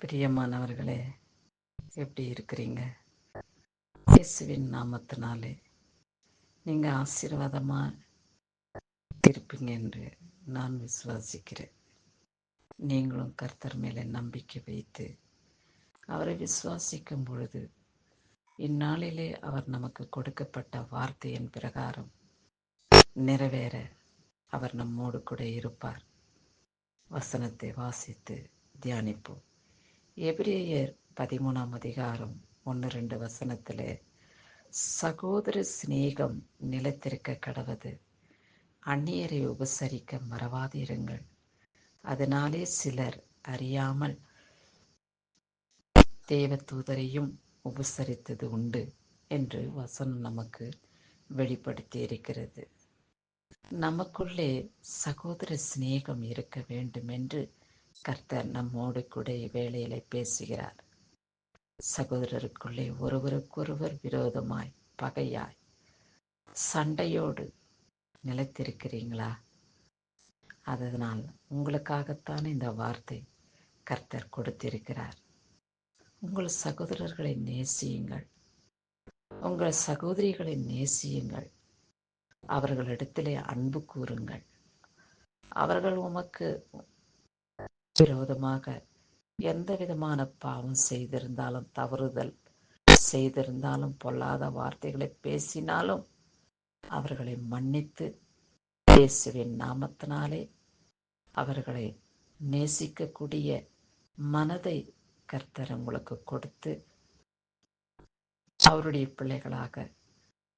பிரியமானவர்களே எப்படி இருக்கிறீங்க? இயேசுவின் நாமத்தினாலே நீங்கள் ஆசீர்வாதமாக இருப்பீங்க என்று நான் விசுவாசிக்கிறேன். நீங்களும் கர்த்தர் மேலே நம்பிக்கை வைத்து அவரை விசுவாசிக்கும் பொழுது இந்நாளிலே அவர் நமக்கு கொடுக்கப்பட்ட வார்த்தையின் பிரகாரம் நிறைவேற அவர் நம்மோடு கூட இருப்பார். வசனத்தை வாசித்து தியானிப்போம். எபிரேயர் பதிமூணாம் அதிகாரம் ஒன்று ரெண்டு வசனத்தில் சகோதர சிநேகம் நிலத்திற்க கடவது அந்நியரை உபசரிக்க மறவாதிருங்கள். அதனாலே சிலர் அறியாமல் தேவதூதரையும் உபசரித்தது உண்டு என்று வசனம் நமக்கு வெளிப்படுத்தி இருக்கிறது நமக்குள்ளே சகோதர சிநேகம் இருக்க வேண்டும் என்று கர்த்தர் நம்மோடு கூட இவ்வேளையிலே பேசுகிறார். சகோதரருக்குள்ளே ஒருவருக்கொருவர் விரோதமாய் பகையாய் சண்டையோடு நிலைத்திருக்கிறீங்களா? அதனால் உங்களுக்காகத்தான் இந்த வார்த்தை கர்த்தர் கொடுத்திருக்கிறார். உங்கள் சகோதரர்களை நேசியுங்கள். உங்கள் சகோதரிகளை நேசியுங்கள். அவர்களிடத்திலே அன்பு கூறுங்கள். அவர்கள் உமக்கு விரோதமாக எந்த விதமான பாவம் செய்திருந்தாலும் தவறுதல் செய்திருந்தாலும் பொல்லாத வார்த்தைகளை பேசினாலும் அவர்களை மன்னித்து இயேசுவின் நாமத்தினாலே அவர்களை நேசிக்கக்கூடிய மனதை கர்த்தர் உங்களுக்கு கொடுத்து அவருடைய பிள்ளைகளாக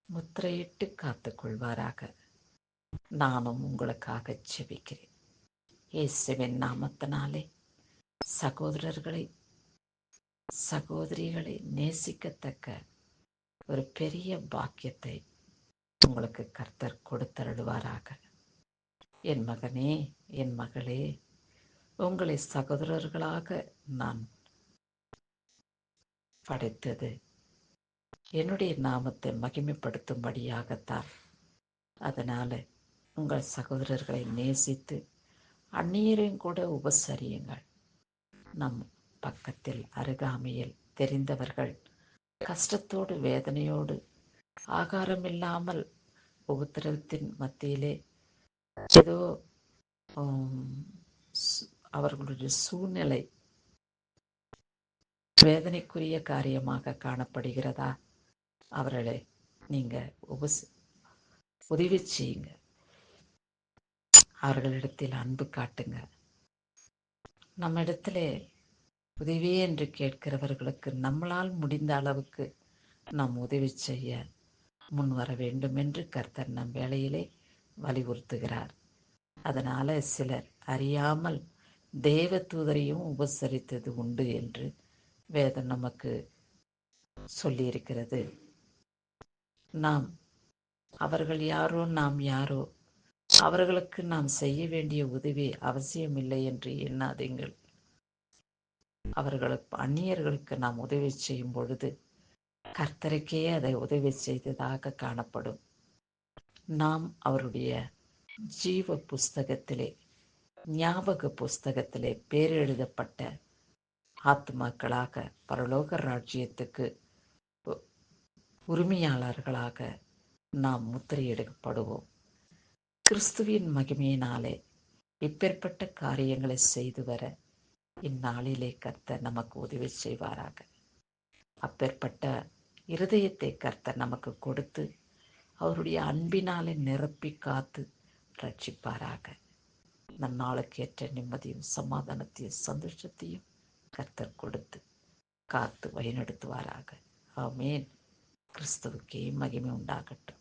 முத்திரையிட்டு காத்துக்கொள்வாராக. நானும் உங்களுக்காக செபிக்கிறேன் இயேசுவின் நாமத்தினாலே. சகோதரர்களை சகோதரிகளை நேசிக்கத்தக்க ஒரு பெரிய பாக்கியத்தை உங்களுக்கு கர்த்தர் கொடுத்தருடுவாராக என் மகனே என் மகளே உங்களை சகோதரர்களாக நான் படைத்தது என்னுடைய நாமத்தை மகிமைப்படுத்தும்படியாகத்தான். அதனால் உங்கள் சகோதரர்களை நேசித்து அந்நியரையும் கூட உபசரியுங்கள். நம் பக்கத்தில் அருகாமையில் தெரிந்தவர்கள் கஷ்டத்தோடு வேதனையோடு ஆகாரம் இல்லாமல் உபத்திரவத்தின் மத்தியிலே ஏதோ அவர்களுடைய சூழ்நிலை வேதனைக்குரிய காரியமாக காணப்படுகிறதா? அவர்களை நீங்க உபசி உதவி செய்யுங்க. அவர்களிடத்தில் அன்பு காட்டுங்க. நம்ம இடத்துல உதவி என்று கேட்கிறவர்களுக்கு நம்மளால் முடிந்த அளவுக்கு நாம் உதவி செய்ய முன் வர வேண்டும் என்று கர்த்தர் நம் வேலையிலே வலியுறுத்துகிறார். அதனால சிலர் அறியாமல் தேவ தூதரையும் உபசரித்தது உண்டு என்று வேதம் நமக்கு சொல்லியிருக்கிறது. நாம் அவர்கள் யாரோ நாம் யாரோ அவர்களுக்கு நாம் செய்ய வேண்டிய உதவி அவசியமில்லை என்று எண்ணாதீங்கள் அவர்களுக்கு அந்நியர்களுக்கு நாம் உதவி செய்யும் பொழுது கர்த்தருக்கே அதை உதவி செய்ததாக காணப்படும். நாம் அவருடைய ஜீவ புஸ்தகத்திலே ஞாபக புஸ்தகத்திலே பேர் எழுதப்பட்ட ஆத்மாக்களாக பரலோக ராஜ்யத்துக்கு உரிமையாளர்களாக நாம் முத்திரையிடப்படுவோம். கிறிஸ்துவின் மகிமையினாலே இப்பேற்பட்ட காரியங்களை செய்து வர இந்நாளிலே கர்த்தர் நமக்கு உதவி செய்வாராக. அப்பேற்பட்ட இருதயத்தை கர்த்தர் நமக்கு கொடுத்து அவருடைய அன்பினாலே நிரப்பி காத்து ரட்சிப்பாராக. நன்னாளுக்கு ஏற்ற நிம்மதியும் சமாதானத்தையும் சந்தோஷத்தையும் கர்த்தர் கொடுத்து காத்து வழிநடத்துவாராக. ஆமேன். கிறிஸ்துவுக்கே மகிமை உண்டாகட்டும்.